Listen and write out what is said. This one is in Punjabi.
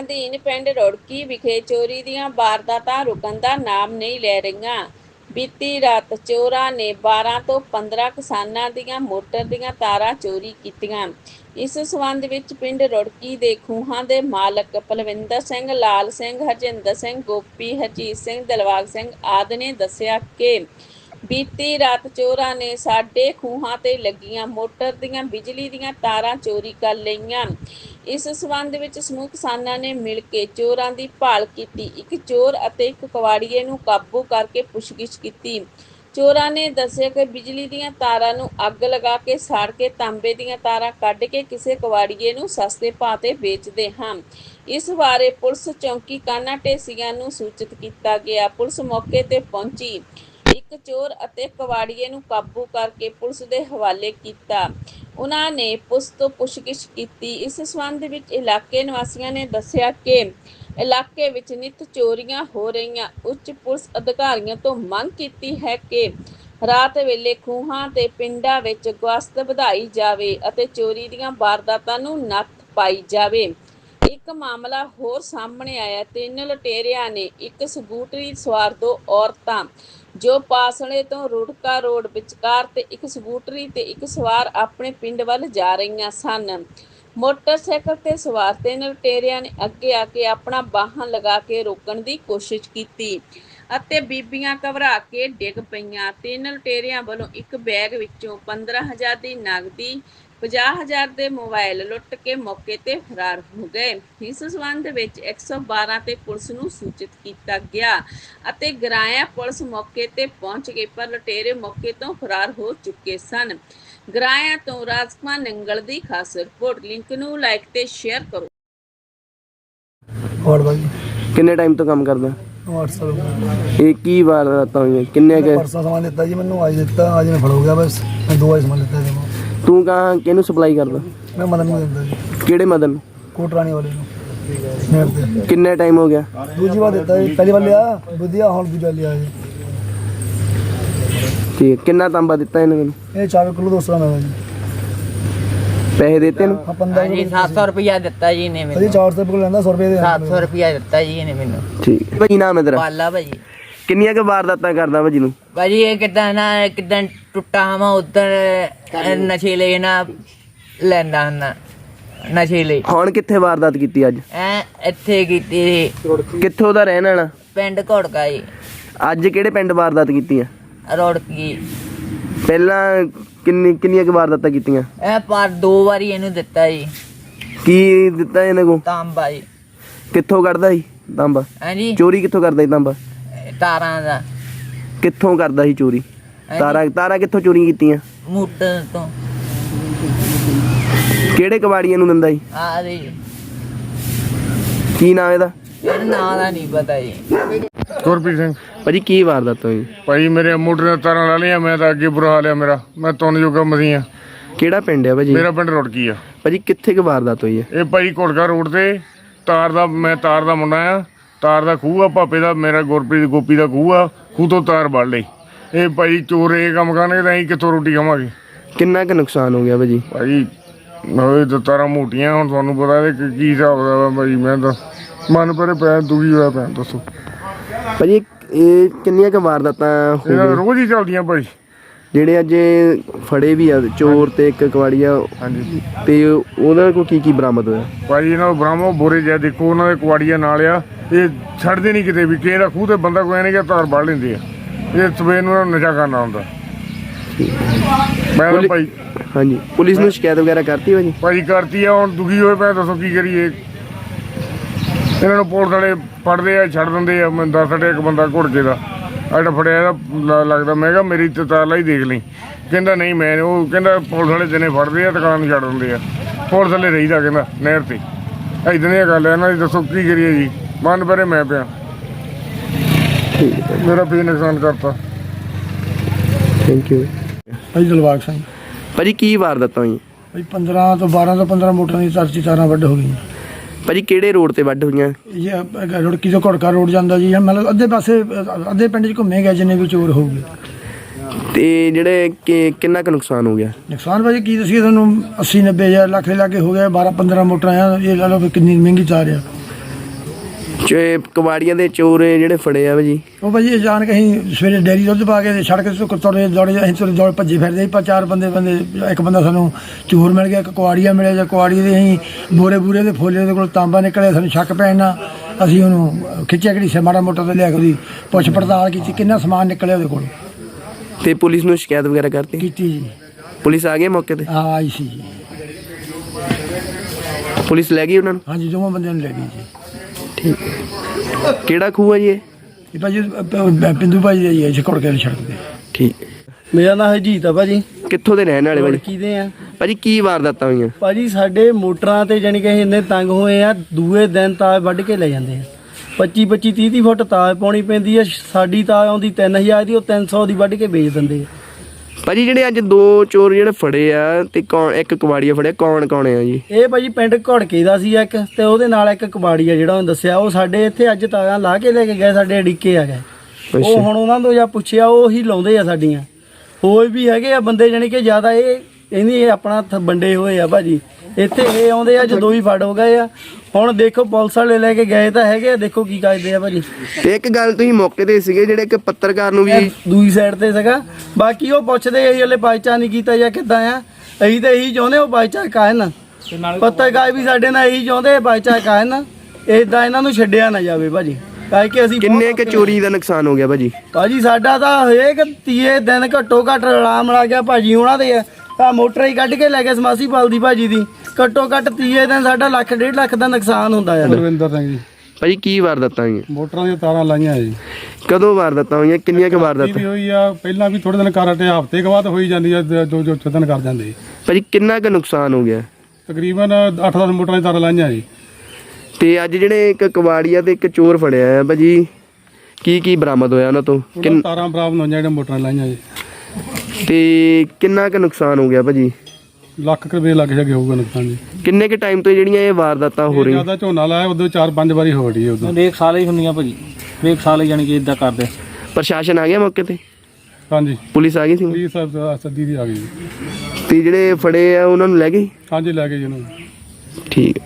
ਅਧੀਨ ਪਿੰਡ ਰੁੜਕੀ ਵਿਖੇ ਚੋਰੀ ਦੀਆਂ ਵਾਰਦਾਤਾਂ ਰੁਕਣ ਦਾ ਨਾਮ ਨਹੀਂ ਲੈ ਰਹੀਆਂ। ਬੀਤੀ ਰਾਤ ਚੋਰਾਂ ਨੇ 12 ਤੋਂ 15 ਕਿਸਾਨਾਂ ਦੀਆਂ ਮੋਟਰ ਦੀਆਂ ਤਾਰਾਂ ਚੋਰੀ ਕੀਤੀਆਂ। ਇਸ ਸਬੰਧ ਵਿੱਚ ਪਿੰਡ ਰੁੜਕੀ ਦੇ ਖੂਹਾਂ ਦੇ ਮਾਲਕ ਪਲਵਿੰਦਰ ਸਿੰਘ, ਲਾਲ ਸਿੰਘ, ਹਰਜਿੰਦਰ ਸਿੰਘ, ਗੋਪੀ, ਹਰਜੀਤ ਸਿੰਘ, ਦਿਲਵਾਗ ਸਿੰਘ ਆਦਿ ਨੇ ਦੱਸਿਆ ਕਿ ਬੀਤੀ ਰਾਤ ਚੋਰਾਂ ਨੇ ਸਾਡੇ ਖੂਹਾਂ ਤੇ ਲੱਗੀਆਂ ਮੋਟਰ ਦੀਆਂ, ਬਿਜਲੀ ਦੀਆਂ ਤਾਰਾਂ ਚੋਰੀ ਕਰ ਲਈਆਂ। ਇਸ ਸਬੰਧ ਵਿੱਚ ਸਮੂਹ ਕਿਸਾਨਾਂ ਨੇ ਮਿਲ ਕੇ ਚੋਰਾਂ ਦੀ ਭਾਲ ਕੀਤੀ। ਇੱਕ ਚੋਰ ਅਤੇ ਇੱਕ ਕਵਾੜੀਏ ਨੂੰ ਕਾਬੂ ਕਰਕੇ ਪੁੱਛਗਿੱਛ ਕੀਤੀ। ਚੋਰਾਂ ਨੇ ਦੱਸਿਆ ਕਿ ਬਿਜਲੀ ਦੀਆਂ ਤਾਰਾਂ ਨੂੰ ਅੱਗ ਲਗਾ ਕੇ ਸਾੜ ਕੇ ਤਾਂਬੇ ਦੀਆਂ ਤਾਰਾਂ ਕੱਢ ਕੇ ਕਿਸੇ ਕਵਾੜੀਏ ਨੂੰ ਸਸਤੇ ਭਾਅ ਤੇ ਵੇਚਦੇ ਹਨ ਇਸ ਬਾਰੇ ਪੁਲਿਸ ਚੌਂਕੀ ਕਾਨਾ ਢੇਸੀਆਂ ਨੂੰ ਸੂਚਿਤ ਕੀਤਾ ਗਿਆ। ਪੁਲਿਸ ਮੌਕੇ ਤੇ ਪਹੁੰਚੀ। ਇੱਕ ਚੋਰ ਅਤੇ ਕਵਾੜੀਏ ਨੂੰ ਕਾਬੂ ਕਰਕੇ ਪੁਲਿਸ ਦੇ ਹਵਾਲੇ ਕੀਤਾ। ਉਹਨਾਂ ਨੇ ਪੁਲਿਸ ਤੋਂ ਪੁੱਛਗਿੱਛ ਕੀਤੀ। ਇਸ ਸੰਬੰਧ ਵਿੱਚ ਇਲਾਕੇ ਨਿਵਾਸੀਆਂ ਨੇ ਦੱਸਿਆ ਕਿ ਇਲਾਕੇ ਵਿੱਚ ਨਿਤ ਚੋਰੀਆਂ ਹੋ ਰਹੀਆਂ। ਉੱਚ ਪੁਲਿਸ ਅਧਿਕਾਰੀਆਂ ਤੋਂ ਮੰਗ ਕੀਤੀ ਹੈ ਕਿ ਰਾਤ ਵੇਲੇ ਖੂਹਾਂ ਤੇ ਪਿੰਡਾਂ ਵਿੱਚ ਗਸ਼ਤ ਵਧਾਈ ਜਾਵੇ ਅਤੇ ਚੋਰੀ ਦੀਆਂ ਵਾਰਦਾਤਾਂ ਨੂੰ ਨੱਥ ਪਾਈ ਜਾਵੇ। ਇੱਕ ਮਾਮਲਾ ਹੋਰ ਸਾਹਮਣੇ ਆਇਆ। ਤਿੰਨ ਲੁਟੇਰਿਆਂ ਨੇ ਇੱਕ ਸਕੂਟਰੀ ਸਵਾਰ ਦੋ ਔਰਤਾਂ ਜੋ ਪਾਸਲੇ ਤੋਂ ਰੁੜਕਾ ਰੋਡ ਵਿਚਕਾਰ ਤੇ ਇੱਕ ਸਕੂਟਰੀ ਤੇ ਇੱਕ ਸਵਾਰ ਆਪਣੇ ਪਿੰਡ ਵੱਲ ਜਾ ਰਹੀਆਂ ਸਨ। ਮੋਟਰਸਾਈਕਲ ਤੇ ਸਵਾਰ ਤਿੰਨ ਲੁਟੇਰਿਆਂ ਨੇ ਅੱਗੇ ਆ ਕੇ ਆਪਣਾ ਵਾਹਨ ਲਗਾ ਕੇ ਰੋਕਣ ਦੀ ਕੋਸ਼ਿਸ਼ ਕੀਤੀ ਅਤੇ ਬੀਬੀਆਂ ਘਬਰਾ ਕੇ ਡਿੱਗ ਪਈਆਂ। ਤਿੰਨ ਲੁਟੇਰਿਆਂ ਵੱਲੋਂ ਇੱਕ ਬੈਗ ਵਿੱਚੋਂ 15000 ਦੀ ਨਗਦੀ 50000 ਦੇ ਮੋਬਾਈਲ ਲੁੱਟ ਕੇ ਮੌਕੇ ਤੇ ਫਰਾਰ ਹੋ ਗਏ। ਇਸ ਸਬੰਧ ਵਿੱਚ 112 ਤੇ ਪੁਲਿਸ ਨੂੰ ਸੂਚਿਤ ਕੀਤਾ ਗਿਆ ਅਤੇ ਗਰਾਇਆ ਪੁਲਿਸ ਮੌਕੇ ਤੇ ਪਹੁੰਚ ਗਈ ਪਰ ਲੁਟੇਰੇ ਮੌਕੇ ਤੋਂ ਫਰਾਰ ਹੋ ਚੁੱਕੇ ਸਨ। ਗਰਾਇਆ ਤੋਂ ਰਾਜਕੁਮਾਰ ਨੰਗਲ ਦੀ ਖਾਸ ਰਿਪੋਰਟ। ਲਿੰਕ ਨੂੰ ਲਾਈਕ ਤੇ ਸ਼ੇਅਰ ਕਰੋ। ਹੋਰ ਬਾਈ? ਕਿੰਨੇ ਟਾਈਮ ਤੋਂ ਕੰਮ ਕਰਦਾ? 8 ਸਾਲ ਹੋ ਇਹ ਕੀ ਵਾਰਦਾਤਾਂ ਹੋਈਆਂ? ਕਿੰਨੇ ਕੁ ਪਰਸੋਂ ਸਮਾਨ ਦਿੱਤਾ ਜੀ ਮੈਨੂੰ ਅੱਜ ਦਿੱਤਾ ਅੱਜ ਮੈਂ ਫੜ ਹੋ ਗਿਆ ਬਸ। ਮੈਂ ਦੋ ਵਾਰ ਸਮਾਨ ਦਿੱਤਾ ਜੀ। ਤੂੰ ਕਹਾਂ ਕਿਹਨੂੰ ਸਪਲਾਈ ਕਰਦਾ? ਮੈਂ ਮਦਨ ਨੂੰ ਦਿੰਦਾ ਜੀ। ਕਿਹੜੇ ਮਦਨ? ਨੂੰ? ਕੋਟਰਾਣੀ ਵਾਲੇ ਨੂੰ। ਤੇ। ਕਿੰਨੇ ਟਾਈਮ ਹੋ ਗਿਆ? ਦੂਜੀ ਵਾਰ ਦਿੱਤਾ ਜੀ। ਪਹਿਲੀ ਵਾਰ ਲਿਆ ਵਧੀਆ ਹੁਣ ਦੂਜਾ ਲਿਆ ਜੀ। ਠੀਕ ਕਿੰਨਾ ਤਾਂਬਾ ਦਿੱਤਾ ਇਹਨੇ ਮੈਨੂੰ ਇਹ 4 ਕਿਲੋ 200 ਦਾ ਜੀ। ਪੈਸੇ ਦਿੱਤੇ ਨੂੰ ਆ 15 ਹਾਂਜੀ 700 ਰੁਪਇਆ ਦਿੱਤਾ ਜੀ ਨੇ ਅਜੀ ਮੈਨੂੰ। 400 ਰੁਪਏ ਲੈਂਦਾ 100 ਰੁਪਏ ਦੇ 700 ਰੁਪਇਆ ਦਿੱਤਾ ਜੀ ਇਹਨੇ ਮੈਨੂੰ। ਠੀਕ। ਭਾਜੀ ਨਾਮ ਹੈ ਤੇਰਾ? ਪਾਲਾ ਭਾਜੀ ਕਿੰਨੀਆਂ ਕੁ ਵਾਰਦਾਤਾਂ ਕਰਦਾ ਭਾਜੀ ਨੂੰ ਭਾਜੀ ਇਹ ਕਿਦਾਂ ਨਾ ਕਿਦਾਂ ਟੁੱਟਾ ਹਮਾ ਉਧਰ ਨਸ਼ੀਲੇ ਨਾ ਲੈਂਦਾ ਹੁੰਦਾ ਨਸ਼ੀਲੇ ਹੁਣ ਕਿੱਥੇ ਵਾਰਦਾਤ ਕੀਤੀ ਅੱਜ? ਐ ਇੱਥੇ ਕੀਤੀ ਸੀ, ਕਿੱਥੋਂ ਦਾ ਰਹਿਣ ਵਾਲਾ? ਪਿੰਡ ਘੋੜਕਾ ਜੀ। ਅੱਜ ਕਿਹੜੇ ਪਿੰਡ ਵਾਰਦਾਤ ਕੀਤੀ ਆ ਰੋੜਕੀ। ਪਹਿਲਾਂ ਕਿੰਨੀ ਕਿੰਨੀਆਂ ਕੁ ਵਾਰਦਾਤਾਂ ਕੀਤੀਆਂ? ਐ ਪਰ ਦੋ ਵਾਰੀ ਇਹਨੂੰ ਦਿੱਤਾ ਜੀ। ਕੀ ਦਿੱਤਾ ਇਹਨੇ ਕੋ ਤਾਂਬਾ ਜੀ। ਕਿੱਥੋਂ ਕੱਢਦਾ ਸੀ ਤਾਂਬਾ? ਹਾਂਜੀ ਚੋਰੀ ਕਿੱਥੋਂ ਕਰਦਾ ਸੀ ਤਾਂਬਾ? ਤਾਰਾਂ ਦਾ। ਕਿੱਥੋਂ ਕਰਦਾ ਸੀ ਚੋਰੀ। ਤਾਰਾ ਤਾਰਾ ਕਿੱਥੋਂ ਚੋਰੀ ਕੀਤੀਆਂ? ਮੋਟਰ ਤੋਂ। ਕਿਹੜੇ ਕਬਾੜੀਆਂ ਨੂੰ ਦਿੰਦਾ ਸੀ? ਆ ਰਹੀ ਕੀ ਨਾਮ ਇਹਦਾ? ਇਹ ਨਾਂ ਦਾ ਨਹੀਂ ਪਤਾ ਜੀ। ਗੁਰਪ੍ਰੀਤ ਸਿੰਘ। ਭਾਜੀ ਕੀ ਵਾਰਦਾਤ ਹੋਈ? ਭਾਈ ਮੇਰੇ ਮੋਟਰ ਦੀਆਂ ਤਾਰਾਂ ਲਾ ਲਈਆਂ ਮੈਂ ਤਾਂ ਅੱਗੇ ਬੁਰਾ ਹਾਲ ਆ ਮੇਰਾ। ਮੈਂ ਤੁੰਨ ਜੋਗਾ ਮਸੀਆਂ ਕਿਹੜਾ ਪਿੰਡ ਹੈ ਭਾਜੀ? ਮੇਰਾ ਪਿੰਡ ਰੁੜਕੀ ਆ। ਭਾਜੀ ਕਿੱਥੇ ਕੁ ਵਾਰਦਾਤ ਹੋਈ ਹੈ ਇਹ ਭਾਈ ਘੋੜਕਾ ਰੋਡ ਤੇ ਤਾਰ ਦਾ ਮੈਂ ਤਾਰ ਦਾ ਮੁੰਡਾ ਆ। ਤਾਰ ਦਾ ਖੂਹ ਆ ਭਾਪੇ ਦਾ ਮੇਰਾ ਗੁਰਪ੍ਰੀਤ ਗੋਪੀ ਦਾ ਖੂਹ ਆ ਖੂਹ ਤੋਂ ਤਾਰ ਵੱਢ ਲਈ। ਇਹ ਭਾਈ ਚੋਰ ਇਹ ਕੰਮ ਕਰਨਗੇ ਤਾਂ ਅਸੀਂ ਕਿੱਥੋਂ ਰੋਟੀ ਖਾਵਾਂਗੇ? ਕਿੰਨਾ ਕੁ ਨੁਕਸਾਨ ਹੋ ਗਿਆ ਭਾਜੀ? ਭਾਈ ਹੋਏ ਤਾਂ ਤਾਰਾਂ ਮੋਟੀਆਂ ਹੁਣ ਤੁਹਾਨੂੰ ਪਤਾ ਇਹ ਕੀ ਕੀ ਹਿਸਾਬ ਦਾ ਭਾਈ ਮੈਂ ਤਾਂ ਮਨ ਪਰੇ ਪੈ ਦੁਖੀ ਹੋਇਆ ਪਿਆ ਦੱਸੋ। ਭਾਜੀ ਇਹ ਕਿੰਨੀਆਂ ਕੁ ਵਾਰਦਾਤਾਂ ਹੋ ਇਹਨਾਂ ਗਈਆਂ? ਰੋਜ਼ ਹੀ ਚੱਲਦੀਆਂ ਭਾਈ। ਜਿਹੜੇ ਅੱਜ ਫੜੇ ਵੀ ਆ ਚੋਰ ਤੇ ਇੱਕ ਕਵਾੜੀਆ। ਹਾਂਜੀ। ਤੇ ਉਹਦਾ ਕੋ ਕੀ ਕੀ ਬਰਾਮਦ ਹੋਇਆ? ਭਾਈ ਇਹਨਾਂ ਨੂੰ ਬ੍ਰਾਹਮੋ ਬੋਰੇ ਜਿਹਾ ਦੇਖੋ ਉਹਨਾਂ ਦੇ ਕੁਆੜੀਆਂ ਨਾਲ ਆ। ਇਹ ਛੱਡਦੇ ਨਹੀਂ ਕਿਤੇ ਵੀ ਕਿਸੇ ਦਾ ਖੂਹ ਤੇ ਬੰਦਾ ਕੋਈ ਨਹੀਂ ਕਿ ਧਾਰ ਵੜ ਲੈਂਦੇ ਆ। ਇਹ ਸਵੇਰ ਨੂੰ ਇਹਨਾਂ ਨੂੰ ਨਸ਼ਾ ਕਰਨਾ ਹੁੰਦਾ। ਮੈਂ ਤਾਂ ਭਾਈ ਹਾਂਜੀ। ਪੁਲਿਸ ਨੂੰ ਸ਼ਿਕਾਇਤ ਵਗੈਰਾ ਕਰਤੀ ਭਾਜੀ? ਭਾਈ ਕਰਤੀ ਆ ਹੁਣ ਦੁਖੀ ਹੋਏ ਪਏ ਦੱਸੋ ਕੀ ਕਰੀਏ। ਇਹਨਾਂ ਨੂੰ ਪੁਲਿਸ ਵਾਲੇ ਫੜਦੇ ਆ ਛੱਡ ਦਿੰਦੇ ਆ। ਮੈਂ ਦੱਸ ਇੱਕ ਬੰਦਾ ਘੁੜਕੇ ਦਾ। ਆਡਾ ਫੜਿਆ ਲ- ਲੱਗਦਾ ਮੈਂ ਕਿਹਾ ਮੇਰੀ ਤੇ ਤਾਰ ਲਈ ਦੇਖ ਲਈ। ਕਹਿੰਦਾ ਨਹੀਂ ਮੈਂ ਉਹ ਕਹਿੰਦਾ ਪੁਲਿਸ ਵਾਲੇ ਦਿਨੇ ਫੜਦੇ ਆ ਦੁਕਾਨ ਨੂੰ ਛੱਡ ਦਿੰਦੇ ਆ। ਪੁਲਿਸ ਵਾਲੇ ਰਹੀਦਾ ਕਹਿੰਦਾ ਨਹਿਰ ਤੇ। ਇਦਾਂ ਦੀਆਂ ਗੱਲ ਆ ਇਹਨਾਂ ਦੀ ਦੱਸੋ ਕੀ ਕਰੀਏ ਜੀ? ਮਨ ਪਰੇ ਮੈਂ ਪਿਆ। ਮੇਰਾ ਵੀ ਨੁਕਸਾਨ ਕਰਤਾ। ਥੈਂਕ ਯੂ ਭਾਈ ਦਿਲਵਾਗ ਸਿੰਘ। ਭਾਜੀ ਕੀ ਵਾਰਦਾਤਾਂ ਹੋਈਆਂ ਭਾਈ 15 ਤੋਂ 12 ਤੋਂ 15 ਮੋਟਰਾਂ ਦੀ ਤਰਚੀ ਤਾਰਾਂ ਵੱਢ ਹੋ ਗਈਆਂ। ਭਾਜੀ ਕਿਹੜੇ ਰੋਡ ਤੇ ਵੱਢ ਹੋਈਆਂ? ਇਹ ਰੁੜਕੀ ਤੋਂ ਘੜਕਾ ਰੋਡ ਜਾਂਦਾ ਜੀ ਮਤਲਬ ਅੱਧੇ ਪਾਸੇ ਅੱਧੇ ਪਿੰਡ 'ਚ ਘੁੰਮੇ ਗਏ ਜਿੰਨੇ ਵੀ ਚੋਰ ਹੋਊਗੇ। ਤੇ ਜਿਹੜੇ ਕਿ- ਕਿੰਨਾ ਕੁ ਨੁਕਸਾਨ ਹੋ ਗਿਆ? ਨੁਕਸਾਨ ਭਾਜੀ ਕੀ ਦੱਸੀਏ ਤੁਹਾਨੂੰ 80 90 ਹਜ਼ਾਰ ਲੱਖ ਦੇ ਲਾਗੇ ਹੋ ਗਿਆ 12 15 ਮੋਟਰਾਂ ਆ ਇਹ ਲਾ ਲਓ ਕਿੰਨੀ ਮਹਿੰਗੀ ਤਾਰ ਆ। ਚੇ ਕਵਾੜੀਆਂ ਦੇ ਚੋਰ ਜਿਹੜੇ ਫੜੇ ਆ ਭਾਜੀ। ਉਹ ਭਾਜੀ ਅਚਾਨਕ ਅਸੀਂ ਸਵੇਰੇ ਡੇਰੀ ਦੁੱਧ ਪਾ ਕੇ ਸੜਕ ਤੋਂ ਤੁਰੇ ਦੌੜੇ ਅਸੀਂ ਤੁਰੇ ਦੌੜ ਭੱਜੇ ਫਿਰਦੇ ਸੀ ਚਾਰ ਬੰਦੇ ਬੰਦੇ ਇੱਕ ਬੰਦਾ ਸਾਨੂੰ ਚੋਰ ਮਿਲ ਗਿਆ ਇੱਕ ਕੁਆੜੀਆ ਮਿਲਿਆ ਜਾਂ ਕੁਆੜੀ ਦੇ ਅਸੀਂ ਬੋਰੇ ਬੂਰੇ ਦੇ ਫੋਲੇ ਦੇ ਕੋਲ ਤਾਂਬਾ ਨਿਕਲਿਆ ਸਾਨੂੰ ਸ਼ੱਕ ਪੈਣ ਅਸੀਂ ਉਹਨੂੰ ਖਿੱਚਿਆ ਕਿਹੜੀ ਮਾੜਾ ਮੋਟਾ ਤੇ ਲਿਆ ਕੇ ਉਹਦੀ ਪੁੱਛ ਪੜਤਾਲ ਕੀਤੀ ਕਿੰਨਾ ਸਮਾਨ ਨਿਕਲਿਆ ਉਹਦੇ ਕੋਲ। ਤੇ ਪੁਲਿਸ ਨੂੰ ਸ਼ਿਕਾਇਤ ਵਗੈਰਾ ਕਰਤੀ? ਕੀਤੀ ਜੀ। ਪੁਲਿਸ ਆ ਗਈ ਮੌਕੇ ਤੇ? ਆ ਆਈ ਸੀ ਜੀ। ਪੁਲਿਸ ਲੈ ਗਈ ਉਹਨਾਂ ਨੂੰ? ਹਾਂਜੀ ਦੋਵਾਂ ਬੰਦਿਆਂ ਨੂੰ ਲੈ ਗਈ ਜੀ। ਕਿਹੜਾ ਖੂਹ ਆ ਜੀ ਇਹ? ਇਹ ਭਾਜੀ ਅ, ਪ- ਪਿੰਦੂ ਭਾਜੀ ਦਾ ਜੀ ਹੈ ਛਕੜ ਕੇ ਸੜਕ ਤੇ। ਠੀਕ। ਮੇਰਾ ਨਾਮ ਹਰਜੀਤ ਆ ਭਾਜੀ। ਕਿੱਥੋਂ ਦੇ ਰਹਿਣ ਵਾਲੇ ਭਾਜੀ? ਲੜਕੀ ਦੇ ਆ? ਭਾਜੀ ਕੀ ਵਾਰਦਾਤਾਂ ਹੋਈਆਂ? ਭਾਜੀ ਸਾਡੇ ਮੋਟਰਾਂ ਤੇ ਜਾਣੀ ਕਿ ਅਸੀਂ ਇੰਨੇ ਤੰਗ ਹੋਏ ਆ ਦੂਏ ਦਿਨ ਤਾਰ ਵੱਢ ਕੇ ਲੈ ਜਾਂਦੇ ਆ। 25 25 30 30 ਫੁੱਟ ਤਾਰ ਪਾਉਣੀ ਪੈਂਦੀ ਆ ਸਾਡੀ ਤਾਰ ਆਉਂਦੀ 3000 ਦੀ ਉਹ 300 ਦੀ ਵੱਢ ਕੇ ਵੇਚ ਦਿੰਦੇ ਆ। ਭਾਜੀ ਜਿਹੜੇ ਅੱਜ ਦੋ ਚੋਰ ਜਿਹੜੇ ਫੜੇ ਆ ਤੇ ਕੌਣ ਇੱਕ ਕਵਾੜੀਆ ਫੜਿਆ ਕੌਣ ਕੌਣ ਆ ਜੀ? ਇਹ ਭਾਜੀ ਪਿੰਡ ਘੜਕੇ ਦਾ ਸੀ ਇੱਕ ਤੇ ਉਹਦੇ ਨਾਲ ਇੱਕ ਕਬਾੜੀ ਆ ਜਿਹੜਾ ਉਹਨੇ ਦੱਸਿਆ ਉਹ ਸਾਡੇ ਇੱਥੇ ਅੱਜ ਤਾਰਾਂ ਲਾ ਕੇ ਲੈ ਕੇ ਗਏ ਸਾਡੇ ਅੜਿੱਕੇ ਆ ਗਏ। ਉਹ ਹੁਣ ਉਹਨਾਂ ਤੋਂ ਜਾਂ ਪੁੱਛਿਆ ਉਹ ਹੀ ਲਾਉਂਦੇ ਆ ਸਾਡੀਆਂ। ਹੋਰ ਵੀ ਹੈਗੇ ਆ ਬੰਦੇ ਜਾਣੀ ਕਿ ਜ਼ਿਆਦਾ ਇਹ ਇਹਨੀ ਆਪਣਾ ਵੰਡੇ ਹੋਏ ਆ ਭਾਜੀ। ਇੱਥੇ ਇਹ ਆਉਂਦੇ ਆ ਜਦੋਂ ਵੀ ਫੜ ਹੋ ਗਏ ਆ। ਹੁਣ ਦੇਖੋ ਪੁਲਿਸ ਵਾਲੇ ਲੈ ਕੇ ਗਏ ਤਾਂ ਹੈਗੇ ਆ ਦੇਖੋ ਕੀ ਕਰਦੇ ਆ ਭਾਜੀ। ਤੇ ਇੱਕ ਗੱਲ ਤੁਸੀਂ ਮੌਕੇ ਤੇ ਸੀਗੇ ਜਿਹੜੇ ਇੱਕ ਪੱਤਰਕਾਰ ਨੂੰ ਵੀ ਦੂਜੀ ਸਾਈਡ ਤੇ ਸੀਗਾ। ਬਾਕੀ ਉਹ ਪੁੱਛਦੇ ਆ ਹਲੇ ਬਾਈਚਾ ਨਹੀਂ ਕੀਤਾ ਜਾਂ ਕਿੱਦਾਂ ਆ। ਅਸੀਂ ਤਾਂ ਇਹੀ ਚਾਹੁੰਦੇ ਉਹ ਬਾਈਚਾ ਕਾਇਨ ਪੱਤਰਕਾਰ ਵੀ ਸਾਡੇ ਨਾਲ ਇਹੀ ਚਾਹੁੰਦੇ ਬਾਈਚਾ ਕਾਇਨ ਇਦਾਂ ਇਹਨਾਂ ਨੂੰ ਛੱਡਿਆ ਨਾ ਜਾਵੇ ਭਾਜੀ। ਕਿ ਅਸੀਂ ਕਿੰਨੇ ਕ ਚੋਰੀ ਦਾ ਨੁਕਸਾਨ ਹੋ ਗਿਆ ਭਾਜੀ? ਭਾਜੀ ਸਾਡਾ ਤਾਂ ਹਰੇਕ ਤੀਏ ਦਿਨ ਘੱਟੋ ਘੱਟ ਆਰਾਮ ਲਾ ਗਿਆ ਭਾਜੀ ਉਹਨਾਂ ਦੇ ਆ। ਮੋਟਰ ਹੀ ਕੱਢ ਕੇ ਲੈ ਗਏ ਸਮਾਸੀ ਪਾਲ ਦੀ ਭਾਜੀ ਦੀ। ਘੱਟੋ ਘੱਟ ਤੀਏ ਦਿਨ ਸਾਡਾ ਲੱਖ ਡੇਢ ਲੱਖ ਦਾ ਨੁਕਸਾਨ ਹੁੰਦਾ ਆ ਰਵਿੰਦਰ ਸਿੰਘ ਜੀ। ਭਾਜੀ ਕੀ ਵਾਰਦਾਤਾਂ ਹੋਈਆਂ? ਮੋਟਰਾਂ ਦੀਆਂ ਤਾਰਾਂ ਲਾਈਆਂ ਜੀ। ਕਦੋਂ ਵਾਰਦਾਤਾਂ ਹੋਈਆਂ? ਕਿੰਨੀਆਂ ਕ ਕੀ ਵਾਰਦਾਤਾਂ ਵੀ ਹੋਈ ਆ ਪਹਿਲਾਂ ਵੀ ਥੋੜੇ ਦਿਨ ਕਰ ਹਟੇ ਹਫ਼ਤੇ ਕੁ ਬਾਅਦ ਹੋਈ ਜਾਂਦੀ ਆ ਜੋ ਜੋ ਜੋ ਦਿਨ ਕਰ ਜਾਂਦੇ। ਜੀ। ਭਾਜੀ ਕਿੰਨਾ ਕ ਨੁਕਸਾਨ ਹੋ ਗਿਆ? ਤਕਰੀਬਨ 8-10 ਮੋਟਰਾਂ ਦੀਆਂ ਤਾਰਾਂ ਲਾਈਆਂ ਜੀ। ਤੇ ਅੱਜ ਜਿਹੜੇ ਇੱਕ ਕਵਾੜੀਆ ਤੇ ਇੱਕ ਚੋਰ ਫੜਿਆ ਆ ਭਾਜੀ ਕੀ ਕੀ ਬਰਾਮਦ ਹੋਇਆ ਉਹਨਾਂ ਤੋਂ? ਉਹਨਾਂ ਕਿੰਨ- ਤਾਰਾਂ ਬਰਾਬਰ ਹੋਈਆਂ ਜਿਹੜੀਆਂ ਮੋਟਰਾਂ ਲਾਈਆਂ ਜੀ। ਤੇ ਕਿੰਨਾ ਕ ਨੁਕਸਾਨ ਹੋ ਗਿਆ ਭਾਜੀ? ਲੱਖ ਰੁਪਏ ਲੱਗ ਜਾਗੇ ਹੋਊਗਾ ਨੁਕਸਾਨ ਜੀ। ਕਿੰਨੇ ਕ ਟਾਈਮ ਤੋਂ ਜਿਹੜੀਆਂ ਇਹ ਵਾਰਦਾਤਾਂ ਹੋ ਰਹੀਆਂ? ਜ਼ਿਆਦਾ ਝੋਨਾ ਲਾਇਆ ਉਦੋਂ ਚਾਰ ਪੰਜ ਵਾਰੀ ਹੋ ਰਹੀ ਹੈ ਉਦੋਂ। ਹਰੇਕ ਸਾਲ ਹੀ ਹੁੰਦੀਆਂ ਭਾਜੀ। ਹਰੇਕ ਸਾਲ ਹੀ ਜਾਣੀ ਕਿ ਇਦਾਂ ਕਰਦੇ ਪ੍ਰਸ਼ਾਸਨ ਆ ਗਿਆ ਮੌਕੇ ਤੇ? ਹਾਂਜੀ। ਪੁਲਿਸ ਆ ਗਈ ਸੀ ਪੁਲਿਸ ਸਾਹਿਬ ਸੱਦੀ ਦੀ ਆ ਗਈ। ਤੇ ਜਿਹੜੇ ਫੜੇ ਆ ਉਹਨਾਂ ਨੂੰ ਲੈ ਗਏ? ਹਾਂਜੀ ਲੈ ਗਏ ਜੀ ਇਹਨੂੰ ਠੀਕ। ਹੈ